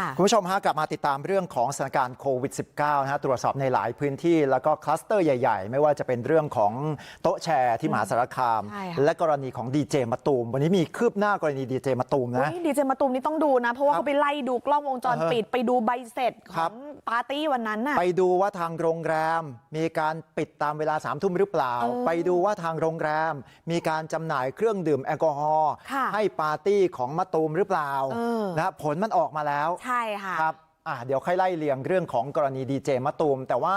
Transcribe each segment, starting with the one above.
ค่ะคุณผู้ชมฮะกลับมาติดตามเรื่องของสถานการณ์โควิด -19 นะฮะตรวจสอบในหลายพื้นที่แล้วก็คลัสเตอร์ใหญ่ๆ ไม่ว่าจะเป็นเรื่องของโต๊ะแชร์ที่มหาสารคามใช่ค่ะและกรณีของดีเจมะตูม วันนี้มีคืบหน้ากรณีดีเจมะตูมนะดีเจมาตูมนี่ต้องดูนะ เพราะว่าครับเขาไปไล่ดูกล้องวงจรอ่าฮะปิด ไปดูใบเสร็จขครัอบงปาร์ตี้วันนั้นน่ะไปดูว่าทางโรงแรม มีการปิดตามเวลาสามทุ่มหรือเปล่าเออไปดูว่าทางโรงแรม มีการจำหน่ายเครื่องดื่มแอลกอฮอล์ค่ะให้ปาร์ตี้ของมะตูมหรือเปล่าเออนะฮะผลมันออกมาแล้วใช่ค่ะครับอะเดี๋ยวค่อยไล่เลียงเรื่องของกรณีดีเจมะตูมแต่ว่า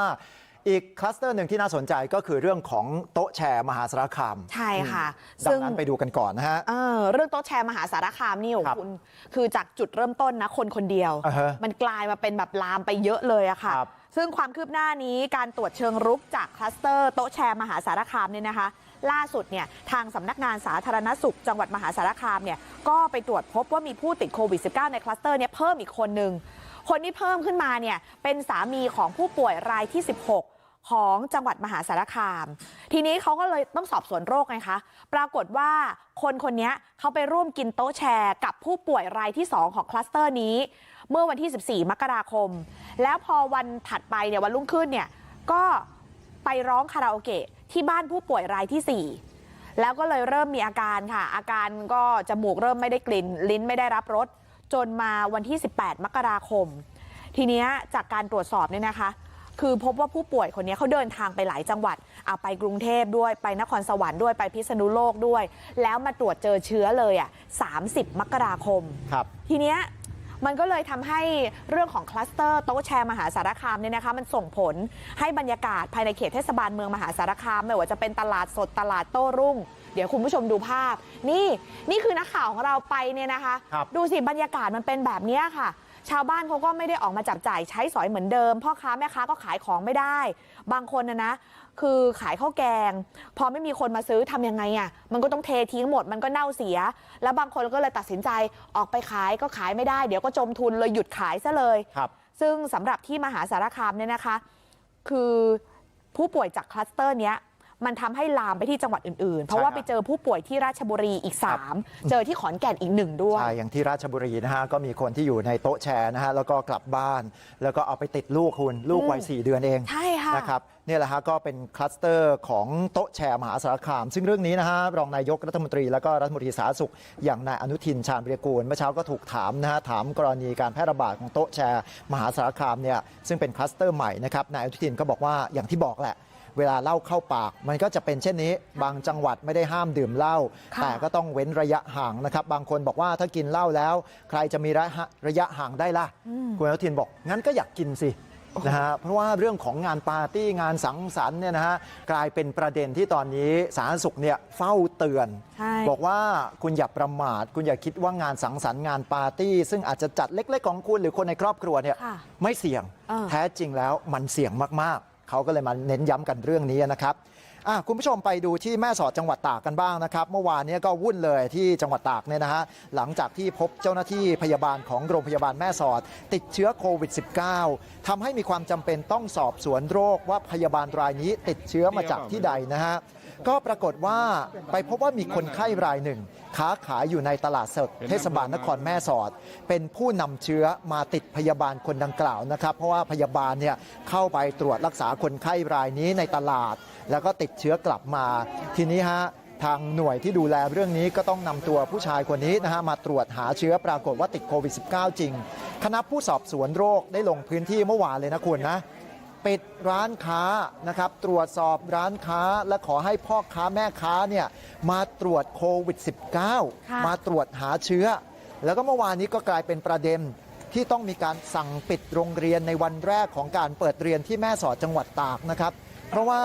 อีกคลัสเตอร์หนึ่งที่น่าสนใจก็คือเรื่องของโต๊ะแชร์มหาสารคาม ใช่ค่ะดังนั้นไปดูกันก่อนนะฮะเออเรื่องโต๊ะแชร์มหาสารคามนี่โอ้ครับคุณคือจากจุดเริ่มต้นนะคนคนเดียวอ่าฮะมันกลายมาเป็นแบบลามไปเยอะเลยอะค่ะครับซึ่งความคืบหน้านี้การตรวจเชิงรุกจากคลัสเตอร์โต๊ะแชร์มหาสารคามเนี่ยนะคะ ล่าสุดเนี่ยทางสำนักงานสาธารณสุข จังหวัดมหาสารคามเนี่ยก็ไปตรวจพบว่ามีผู้ติดโควิด -19 ในคลัสเตอร์เนี่ยเพิ่มอีกคนหนึ่งคนที่เพิ่มขึ้นมาเนี่ยเป็นสามีของผู้ป่วยรายที่ 16ของจังหวัดมหาสารคาม ทีนี้เขาก็เลยต้องสอบสวนโรคไงคะ ปรากฏว่าคนคนนี้เขาไปร่วมกินโต๊ะแชร์ กับผู้ป่วยรายที่ 2 ของคลัสเตอร์นี้ เมื่อวันที่ 14 มกราคม แล้วพอวันถัดไปเนี่ยวันรุ่งขึ้นเนี่ยก็ไปร้องคาราโอเกะ ที่บ้านผู้ป่วยรายที่ 4 แล้วก็เลยเริ่มมีอาการค่ะ อาการก็จมูกเริ่มไม่ได้กลิ่น ลิ้นไม่ได้รับรสจนมาวันที่ 18 มกราคม ทีเนี้ยจากการตรวจสอบเนี่ยนะคะ คือพบว่าผู้ป่วยคนนี้เขาเดินทางไปหลายจังหวัดเอาไปกรุงเทพด้วยไปนครสวรรค์ด้วยไปพิษณุโลกด้วย แล้วมาตรวจเจอเชื้อเลยอะ30 มกราคมครับทีเนี้ย มันก็เลยทำให้เรื่องของคลัสเตอร์โต๊ะแชร์มหาสารคามเนี่ยนะคะมันส่งผลให้บรรยากาศภายในเขตเทศบาลเมืองมหาสารคามไม่ว่าจะเป็นตลาดสดตลาดโต้รุ่ง เดี๋ยวคุณผู้ชมดูภาพ นี่นี่คือนักข่าวของเราไปเนี่ยนะคะครับดูสิบรรยากาศมันเป็นแบบเนี้ยค่ะ ชาวบ้านเขาก็ไม่ได้ออกมาจับจ่ายใช้สอยเหมือนเดิม พ่อค้าแม่ค้าก็ขายของไม่ได้ บางคนนะนะคือขายข้าวแกง พอไม่มีคนมาซื้อทำยังไงอะ่ะมันก็ต้องเททิ้งหมดมันก็เน่าเสีย แล้วบางคนก็เลยตัดสินใจออกไปขายก็ขายไม่ได้ เดี๋ยวก็จมทุนเลยหยุดขายซะเลยครับ ซึ่งสำหรับที่มหาสารคามเนี่ยนะคะ คือผู้ป่วยจากคลัสเตอร์เนี้ย มันทำให้ลามไปที่จังหวัดอื่น ๆ เพราะว่าใช่ครับไปเจอผู้ป่วยที่ราชบุรีอีก 3 เจอที่ขอนแก่นอีกหนึ่งด้วยใช่อย่างที่ราชบุรีนะฮะก็มีคนที่อยู่ในโต๊ะแชร์นะฮะแล้วก็กลับบ้าน แล้วก็เอาไปติดลูกคุณลูกวัยสี่เดือนเองใช่ค่ะนะครับนี่แหละฮะก็เป็นคลัสเตอร์ของโต๊ะแชร์มหาสารคาม ซึ่งเรื่องนี้นะฮะรองนายกรัฐมนตรีแล้วก็รัฐมนตรีสาธารณสุข อย่างนายอนุทินชาญวิรกูลเมื่อเช้าก็ถูกถามนะฮะถามกรณีการแพร่ระบาดของโต๊ะแชร์มหาสารคามเนี่ยซึ่งเป็นคลัสเตอร์ใหม่นะครับนายอนุทินก็บอกว่าอย่างที่บอกแหละ เวลาเหล้าเข้าปากมันก็จะเป็นเช่นนี้บางจังหวัดไม่ได้ห้ามดื่มเหล้าค่ะแต่ก็ต้องเว้นระยะห่างนะครับบางคนบอกว่าถ้ากินเหล้าแล้ว ใครจะมีระยะระยะห่างได้ล่ะคุณอนุทินบอกงั้นก็อยากกินสินะฮะเพราะว่าเรื่องของงานปาร์ตี้งานสังสรรค์เนี่ยนะฮะกลายเป็นประเด็นที่ตอนนี้สาธารณสุขเนี่ยเฝ้าเตือนใช่บอกว่าคุณอย่าประมาท คุณอย่าคิดว่างานสังสรรค์งานปาร์ตี้ ซึ่งอาจจะจัดเล็ก ๆ ของคุณหรือคนในครอบครัวเนี่ยค่ะไม่เสี่ยงเออแท้จริงแล้วมันเสี่ยงมากๆ เขาก็เลยมาเน้นย้ำกันเรื่องนี้นะครับคุณผู้ชมไปดูที่แม่สอดจังหวัดตากกันบ้างนะครับ เมื่อวานนี้ก็วุ่นเลยที่จังหวัดตากเนี่ยนะฮะหลังจากที่พบเจ้าหน้าที่พยาบาลของโรงพยาบาลแม่สอด ติดเชื้อโควิด -19 ทำให้มีความจำเป็นต้องสอบสวนโรคว่าพยาบาลรายนี้ติดเชื้อมาจากที่ใดนะฮะ ก็ปรากฏว่าไปพบว่ามีคนไข้รายหนึ่งค้าขายอยู่ในตลาดสดเทศบาลนครแม่สอด เป็นผู้นำเชื้อมาติดพยาบาลคนดังกล่าวนะครับ เพราะว่าพยาบาลเนี่ยเข้าไปตรวจรักษาคนไข้รายนี้ในตลาด แล้วก็ติดเชื้อกลับมา ทีนี้ฮะทางหน่วยที่ดูแลเรื่องนี้ก็ต้องนำตัวผู้ชายคนนี้นะฮะมาตรวจหาเชื้อปรากฏว่าติดโควิด -19 จริง คณะผู้สอบสวนโรคได้ลงพื้นที่เมื่อวานเลยนะคุณนะ ปิดร้านค้านะครับตรวจสอบร้านค้าและขอให้พ่อค้าแม่ค้าเนี่ยมาตรวจโควิดค่ะ -19 มาตรวจหาเชื้อ แล้วก็เมื่อวานนี้ก็กลายเป็นประเด็นที่ต้องมีการสั่งปิดโรงเรียนในวันแรกของการเปิดเรียนที่แม่สอดจังหวัดตากนะครับ เพราะว่า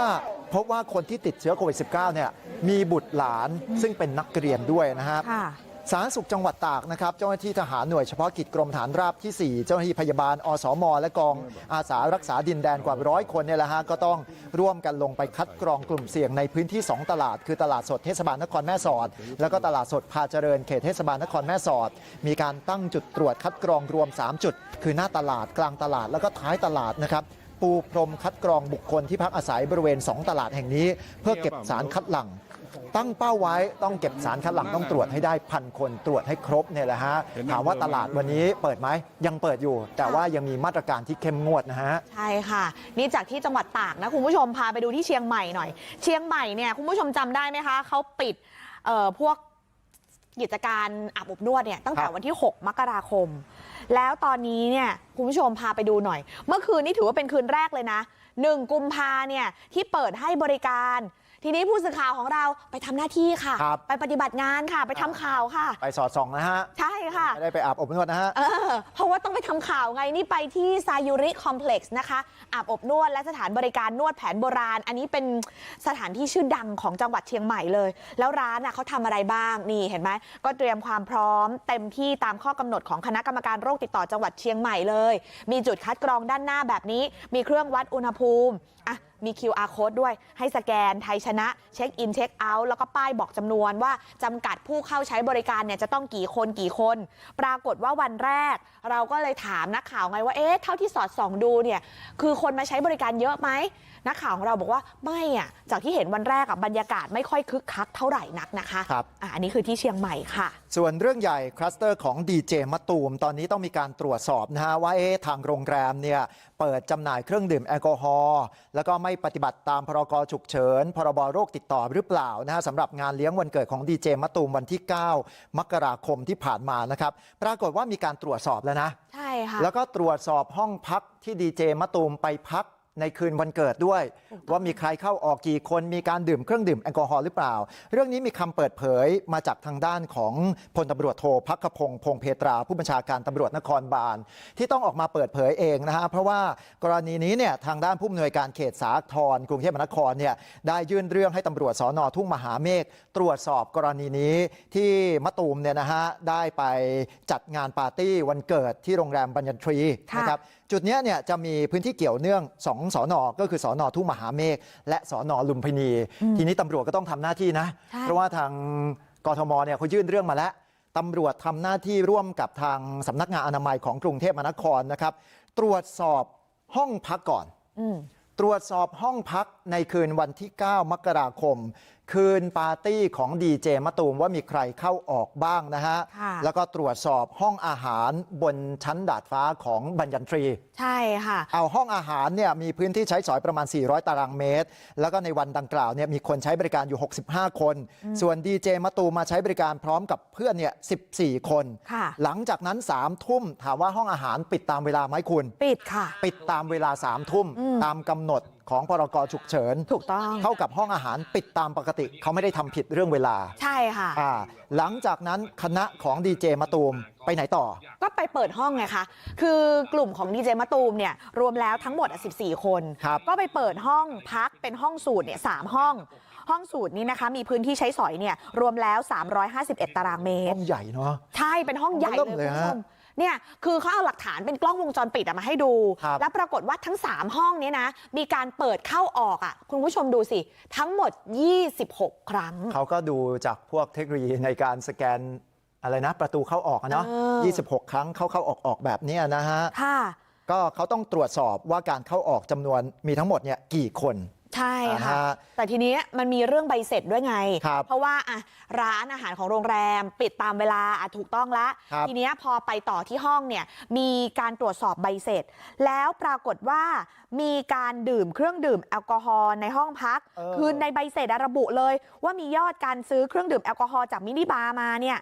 พบว่าคนที่ติดเชื้อโควิด -19 เนี่ยมีบุตรหลานซึ่งเป็นนักเรียนด้วยนะครับค่ะ สาธารณสุขจังหวัดตากนะครับเจ้าหน้าที่ทหารหน่วยเฉพาะกิจกรมฐานราบที่ 4 เจ้าหน้าที่พยาบาลอสม และกองอาสารักษาดินแดนกว่าร้อยคนเนี่ยแหละฮะก็ต้องร่วมกันลงไปคัดกรองกลุ่มเสี่ยงในพื้นที่ 2 ตลาด คือตลาดสดเทศบาลนครแม่สอด แล้วก็ตลาดสดพาเจริญเขตเทศบาลนครแม่สอด มีการตั้งจุดตรวจคัดกรองรวม 3 จุด คือหน้าตลาดกลางตลาดแล้วก็ท้ายตลาดนะครับปูพรมคัดกรองบุคคลที่พักอาศัยบริเวณ 2 ตลาดแห่งนี้ เพื่อเก็บสารคัดหลั่ง ตั้งเป้าไว้ต้องเก็บสารคัดหลั่งต้องตรวจให้ได้พันคนตรวจให้ครบเนี่ยแหละฮะถามว่าตลาดวันนี้เปิดไหมยังเปิดอยู่ แต่ว่ายังมีมาตรการที่เข้มงวดนะฮะใช่ค่ะนี่จากที่จังหวัดตากนะคุณผู้ชมพาไปดูที่เชียงใหม่หน่อย เชียงใหม่เนี่ยคุณผู้ชมจำได้ไหมคะเขาปิดเอ่อพวกกิจการอาบอบนวดเนี่ยตั้งแต่ครับวันที่ 6 มกราคม แล้วตอนนี้เนี่ยคุณผู้ชมพาไปดูหน่อย เมื่อคืนนี้ถือว่าเป็นคืนแรกเลยนะ 1 กุมภาเนี่ยที่เปิดให้บริการ ทีนี้ผู้สื่อข่าวของเราไปทำหน้าที่ค่ะครับไปปฏิบัติงานค่ะ ไปทำข่าวค่ะ ไปสอดส่องนะฮะ ใช่ค่ะ ไม่ได้ไปอาบอบนวดนะฮะเออเพราะว่าต้องไปทำข่าวไงนี่ไปที่ซายุริคอมเพล็กซ์นะคะ อาบอบนวดและสถานบริการนวดแผนโบราณ อันนี้เป็นสถานที่ชื่อดังของจังหวัดเชียงใหม่เลย แล้วร้านน่ะเขาทำอะไรบ้างนี่เห็นไหมก็เตรียมความพร้อม เต็มที่ตามข้อกำหนดของคณะกรรมการโรคติดต่อจังหวัดเชียงใหม่เลย มีจุดคัดกรองด้านหน้าแบบนี้ มีเครื่องวัดอุณหภูมิอะ มี QR code ด้วย ให้สแกนไทยชนะเช็คอินเช็คเอาท์แล้วก็ป้ายบอกจำนวนว่าจำกัดผู้เข้าใช้บริการเนี่ยจะต้องกี่คนกี่คน ปรากฏว่าวันแรก เราก็เลยถามนักข่าวไงว่าเอ๊ะเท่าที่สอดส่องดูเนี่ยคือคนมาใช้บริการเยอะไหมนักข่าวของเราบอกว่าไม่อะจากที่เห็นวันแรกอะบรรยากาศไม่ค่อยคึกคักเท่าไหร่นักนะคะครับอะอันนี้คือที่เชียงใหม่ค่ะ ส่วนเรื่องใหญ่คลัสเตอร์ของดีเจมะตูม ตอนนี้ต้องมีการตรวจสอบนะฮะว่าเอ๊ะทางโรงแรมเนี่ยเปิดจำหน่ายเครื่องดื่มแอลกอฮอล์แล้วก็ไม่ปฏิบัติตามพรกฉุกเฉินพรบโรคติดต่อหรือเปล่านะฮะสำหรับงานเลี้ยงวันเกิดของดีเจมะตูมวันที่ 9 มกราคมที่ผ่านมานะครับปรากฏว่ามีการตรวจสอบแล้วนะใช่ค่ะแล้วก็ตรวจสอบห้องพักที่ดีเจมะตูมไปพัก ในคืนวันเกิดด้วย ว่ามีใครเข้าออกกี่คนมีการดื่มเครื่องดื่มแอลกอฮอล์หรือเปล่า เรื่องนี้มีคำเปิดเผยมาจากทางด้านของพลตำรวจโทพักขพงศ์พงเพตรา ผู้บัญชาการตำรวจนครบาล ที่ต้องออกมาเปิดเผยเองนะฮะเพราะว่ากรณีนี้เนี่ยทางด้านผู้อำนวยการเขตสาทรกรุงเทพมหานครเนี่ยได้ยื่นเรื่องให้ตำรวจสอนอทุ่งมหาเมฆตรวจสอบกรณีนี้ที่มะตูมเนี่ยนะฮะได้ไปจัดงานปาร์ตี้วันเกิดที่โรงแรมบัญญันทรีค่ะนะครับ จุดเนี้ยเนี่ยจะมีพื้นที่เกี่ยวเนื่อง2สอนอก็คือสอนอทุ่งมหาเมฆและสอนอลุมพินี ทีนี้ตำรวจก็ต้องทำหน้าที่นะใช่เพราะว่าทางกทมเนี่ยเขายื่นเรื่องมาแล้วตำรวจทำหน้าที่ร่วมกับทางสำนักงานอนามัยของกรุงเทพมหานครนะครับ ตรวจสอบห้องพักก่อนอืมตรวจสอบห้องพักในคืนวันที่ 9 มกราคมคืนปาร์ตี้ของดีเจมะตูมว่ามีใครเข้าออกบ้างนะฮะค่ะแล้วก็ตรวจสอบห้องอาหารบนชั้นดาดฟ้าของบัญญันทรีใช่ค่ะเอาห้องอาหารเนี่ยมีพื้นที่ใช้สอยประมาณ 400 ตารางเมตร แล้วก็ในวันดังกล่าวเนี่ยมีคนใช้บริการอยู่ 65 คน ส่วนดีเจมะตูมมาใช้บริการพร้อมกับเพื่อนเนี่ย14 คนค่ะหลังจากนั้น3ทุ่มถามว่าห้องอาหารปิดตามเวลาไหมคุณ ปิดค่ะ ปิดตามเวลา3ทุ่มอืมตามกำหนดของพรกฉุกเฉินถูกต้องเท่ากับห้องอาหารปิดตามปกติเขาไม่ได้ทำผิดเรื่องเวลาใช่ค่ะอ่าหลังจากนั้นคณะของดีเจมะตูมไปไหนต่อ ก็ไปเปิดห้องไงคะคือกลุ่มของดีเจมะตูมเนี่ยรวมแล้วทั้งหมดอะ14 คนครับก็ไปเปิดห้องพักเป็นห้องสูตรเนี่ยสามห้องห้องสูตรนี้นะคะมีพื้นที่ใช้สอยเนี่ยรวมแล้ว 351 ตารางเมตห้รองใหญ่เนาะใช่เป็นห้องใหญ่เริ่มเลยเลยคุณผู้ชฮะม เนี่ยคือเขาเอาหลักฐานเป็นกล้องวงจรปิดอะมาให้ดูครับแล้วปรากฏว่าทั้ง3ห้องเนี้นะมีการเปิดเข้าออกอะคุณผู้ชมดูสิทั้งหมด26ครั้งเขาก็ดูจากพวกเทคโนโลยีในการสแกนอะไรนะประตูเข้าออกอะเนาะเออ26ครั้งเข้าเข้าออกออกแบบเนี้ยนะฮะค่ะก็เขาต้องตรวจสอบว่าการเข้าออกจำนวนมีทั้งหมดเนี่ยกี่คน ใช่ค่ะอ่าฮะแต่ทีนี้มันมีเรื่องใบเสร็จด้วยไงครับเพราะว่าอะร้านอาหารของโรงแรมปิดตามเวลาอะถูกต้องแล้วครับทีนี้พอไปต่อที่ห้องเนี่ยมีการตรวจสอบใบเสร็จ แล้วปรากฏว่ามีการดื่มเครื่องดื่มแอลกอฮอล์ในห้องพักเออคือในใบเสร็จอะระบุเลย ว่ามียอดการซื้อเครื่องดื่มแอลกอฮอล์จากมินิบาร์มาเนี่ย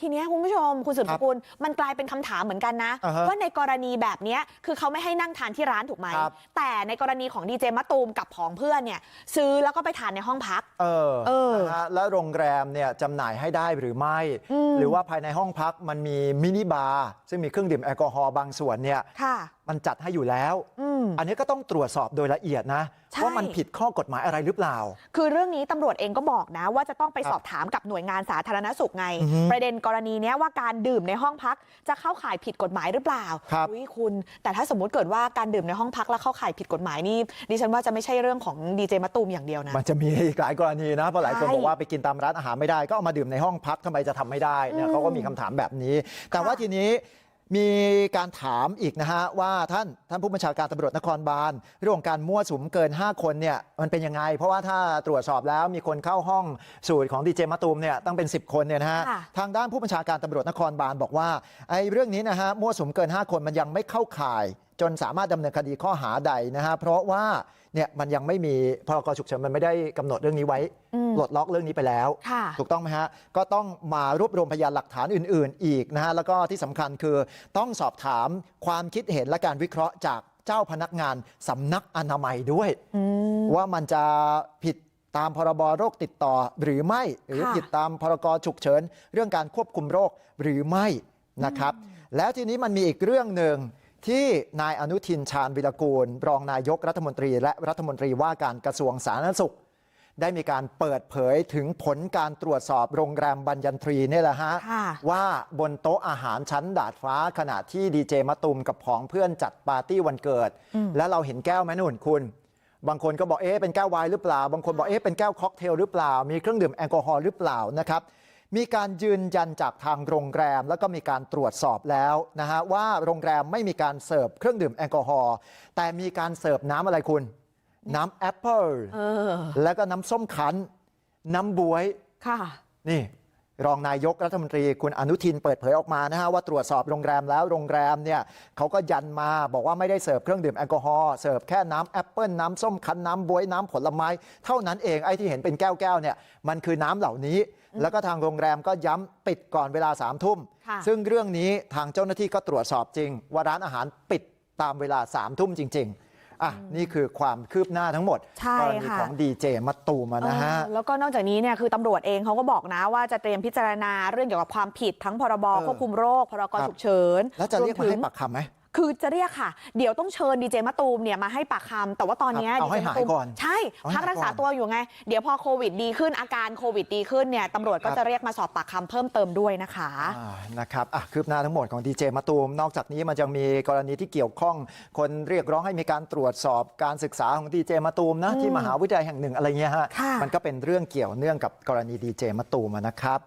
ทีเนี้ยคุณผู้ชมคุณสืบสกุลมันกลายเป็นคำถามเหมือนกันนะอ่าฮะว่าในกรณีแบบเนี้ยคือเขาไม่ให้นั่งทานที่ร้านถูกไหมครับแต่ในกรณีของดีเจมะตูมกับผองเพื่อนเนี่ยซื้อแล้วก็ไปทานในห้องพักเออเออนะฮะแล้วโรงแรมเนี่ยจำหน่ายให้ได้หรือไม่อืมหรือว่าภายในห้องพักมันมีมินิบาร์ซึ่งมีเครื่องดื่มแอลกอฮอล์บางส่วนเนี่ยค่ะมันจัดให้อยู่แล้ว อืมอันนี้ก็ต้องตรวจสอบโดยละเอียดนะใช่ว่ามันผิดข้อกฎหมายอะไรหรือเปล่า คือเรื่องนี้ตำรวจเองก็บอกนะ ว่าจะต้องไปครับสอบถามกับหน่วยงานสาธารณสุขไงอือฮึประเด็นกรณีเนี้ยว่าการดื่มในห้องพักจะเข้าข่ายผิดกฎหมายหรือเปล่าครับอุ้ยคุณ แต่ถ้าสมมุติเกิดว่าการดื่มในห้องพักแล้วเข้าข่ายผิดกฎหมายนี่ดิฉันว่าจะไม่ใช่เรื่องของดีเจมะตูมอย่างเดียวนะมันจะมีอีกหลายกรณีนะเพราะหลายคนใช่บอกว่าไปกินตามร้านอาหารไม่ได้ก็เอามาดื่มในห้องพักทำไมจะทำไม่ได้เนี่ยอืมเขาก็มีคำถามแบบนี้ แต่ว่าค่ะทีนี้ มีการถามอีกนะฮะว่าท่านท่านผู้บัญชาการตำรวจนครบาลเรื่องของการมั่วสุมเกิน 5 คนเนี่ยมันเป็นยังไง เพราะว่าถ้าตรวจสอบแล้วมีคนเข้าห้องสูตรของดีเจมะตูมเนี่ยตั้งเป็น 10 คนเนี่ยนะฮะค่ะทางด้านผู้บัญชาการตำรวจนครบาลบอกว่าไอ้เรื่องนี้นะฮะมั่วสุมเกิน 5 คนมันยังไม่เข้าข่ายจนสามารถดำเนินคดีข้อหาใดนะฮะเพราะว่าเนี่ยมันยังไม่มีพรกฉุกเฉินมันไม่ได้กำหนดเรื่องนี้ไว้อืมปลดล็อกเรื่องนี้ไปแล้วค่ะถูกต้องไหมฮะก็ต้องมารวบรวมพยานหลักฐานอื่น ๆ อีกนะฮะแล้วก็ที่สำคัญคือต้องสอบถามความคิดเห็นและการวิเคราะห์จากเจ้าพนักงานสำนักอนามัยด้วยอืมว่ามันจะผิดตามพรบโรคติดต่อหรือไม่หรือค่ะผิดตามพรกฉุกเฉินเรื่องการควบคุมโรคหรือไม่นะครับ แล้วทีนี้มันมีอีกเรื่องหนึ่ง ที่นายอนุทินชาญวิรกูลรองนายกรัฐมนตรีและรัฐมนตรีว่าการกระทรวงสาธารณสุข ได้มีการเปิดเผยถึงผลการตรวจสอบโรงแรมบัญญันทรีเนี่ยแหละฮะค่ะว่าบนโต๊ะอาหารชั้นดาดฟ้าขณะที่ดีเจมะตุมกับผองเพื่อนจัดปาร์ตี้วันเกิด แล้วเราเห็นแก้วไหมนุ่นคุณบางคนก็บอกเอ๊ะเป็นแก้วไวน์หรือเปล่า บางคนบอกเอ๊ะเป็นแก้วค็อกเทลหรือเปล่า มีเครื่องดื่มแอลกอฮอล์หรือเปล่านะครับ มีการยืนยันจากทางโรงแรมแล้วก็มีการตรวจสอบแล้วนะฮะว่าโรงแรมไม่มีการเสิร์ฟเครื่องดื่มแอลกอฮอล์แต่มีการเสิร์ฟน้ำอะไรคุณน้ำแอปเปิลเออแล้วก็น้ำส้มคั้นน้ำบวยค่ะนี่รองนายกรัฐมนตรีคุณอนุทินเปิดเผยออกมานะฮะว่าตรวจสอบโรงแรมแล้วโรงแรมเนี่ยเขาก็ยันมาบอกว่าไม่ได้เสิร์ฟเครื่องดื่มแอลกอฮอล์เสิร์ฟแค่น้ำแอปเปิลน้ำส้มคั้นน้ำบวยน้ำผลไม้เท่านั้นเองไอ้ที่เห็นเป็นแก้วๆเนี่ยมันคือน้ำเหล่านี้ แล้วก็ทางโรงแรมก็ย้ำปิดก่อนเวลาสามทุ่มค่ะซึ่งเรื่องนี้ทางเจ้าหน้าที่ก็ตรวจสอบจริงว่าร้านอาหารปิดตามเวลาสามทุ่มจริงๆอะนี่คือความคืบหน้าทั้งหมดใช่กรณีค่ะของดีเจมัตตูมอะนะฮะเออแล้วก็นอกจากนี้เนี่ยคือตำรวจเองเขาก็บอกนะว่าจะเตรียมพิจารณาเรื่องเกี่ยวกับความผิดทั้งพรบเออควบคุมโรคพรกครับฉุกเฉินแล้วจะเรียกมาให้วปากคำไหม คือจะเรียกค่ะ เดี๋ยวต้องเชิญดีเจมะตูมเนี่ยมาให้ปากคำแต่ว่าตอนเนี้ยครับเอาให้ดีจมะตูมหายก่อนใช่เอาให้พักรักษาหายก่อนตัวอยู่ไง เดี๋ยวพอโควิดดีขึ้นอาการโควิดดีขึ้นเนี่ยตำรวจก็ครับจะเรียกมาสอบปากคำเพิ่มเติมด้วยนะคะอ่านะครับอะคืบหน้าทั้งหมดของดีเจมาตูมนอกจากนี้มันจะมีกรณีที่เกี่ยวข้อง คนเรียกร้องให้มีการตรวจสอบการศึกษาของดีเจมาตูมนะที่มหาวิทยาลัยแห่งหนึ่งอะไรเงี้ยฮะค่ะมันก็เป็นเรื่องเกี่ยวเนื่องกับกรณีดีเจมาตูมอะนะครับ